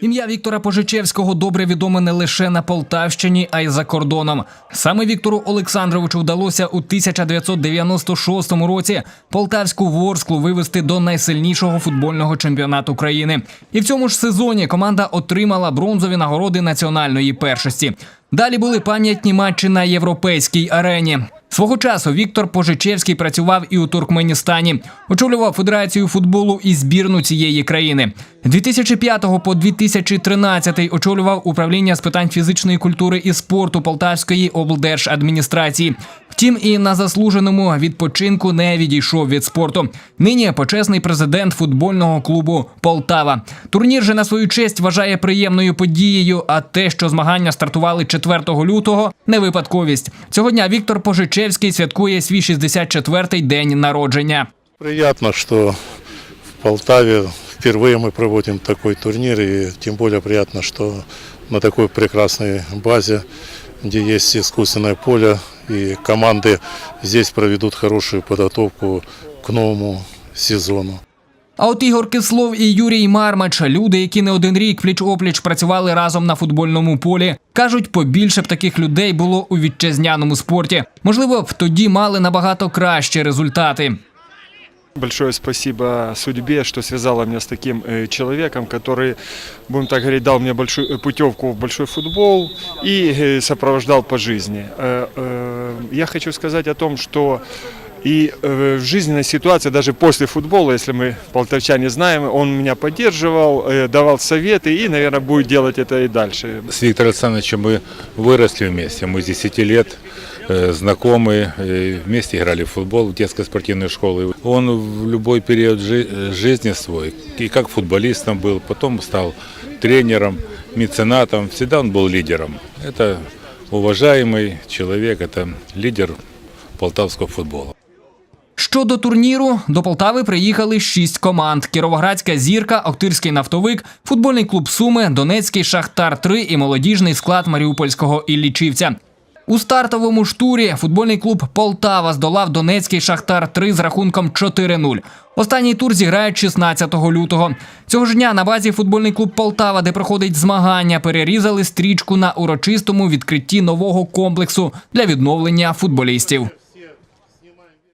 Ім'я Віктора Пожичевського добре відоме не лише на Полтавщині, а й за кордоном. Саме Віктору Олександровичу вдалося у 1996 році полтавську Ворсклу вивести до найсильнішого футбольного чемпіонату країни. І в цьому ж сезоні команда отримала бронзові нагороди національної першості. Далі були пам'ятні матчі на європейській арені. Свого часу Віктор Пожичевський працював і у Туркменістані, очолював федерацію футболу і збірну цієї країни. 2005 по 2013 очолював управління з питань фізичної культури і спорту Полтавської облдержадміністрації. Втім, і на заслуженому відпочинку не відійшов від спорту. Нині почесний президент футбольного клубу Полтава. Турнір же на свою честь вважає приємною подією. А те, що змагання стартували 4 лютого, не випадковість. Цього дня Віктор Пожичевський святкує свій 64-й день народження. Приятно, что в Полтаве впервые мы проводим такой турнир, и тем более приятно, что на такой прекрасной базе, где есть искусственное поле, и команды здесь проведут хорошую подготовку к новому сезону. А от Ігор Кислов і Юрій Мармач, люди, які не один рік пліч-опліч працювали разом на футбольному полі, кажуть, побільше б таких людей було у вітчизняному спорті. Можливо, б тоді мали набагато кращі результати. Большое спасибо судьбе, что связала меня с таким э, человеком, который, будем так говорить, дал мне большую э, путевку в большой футбол и э, сопровождал по жизни. Я хочу сказать о том, что и э, в жизненной ситуации, даже после футбола, если мы полтавчане знаем, он меня поддерживал, э, давал советы и, наверное, будет делать это и дальше. С Виктором Александровичем мы выросли вместе. Мы с 10 лет э, знакомы, вместе играли в футбол в детской спортивной школе. Он в любой период жи- жизни свой, и как футболистом был, потом стал тренером, меценатом. Всегда он был лидером. Это уважаемый человек, это лидер полтавского футбола. Щодо турніру, до Полтави приїхали шість команд: Кіровоградська зірка, Охтирський нафтовик, футбольний клуб Суми, Донецький Шахтар 3 і молодіжний склад Маріупольського Іллічівця. У стартовому ж турі футбольний клуб Полтава здолав Донецький Шахтар 3 з рахунком 4-0. Останній тур зіграють 16 лютого. Цього ж дня на базі футбольний клуб Полтава, де проходить змагання, перерізали стрічку на урочистому відкритті нового комплексу для відновлення футболістів.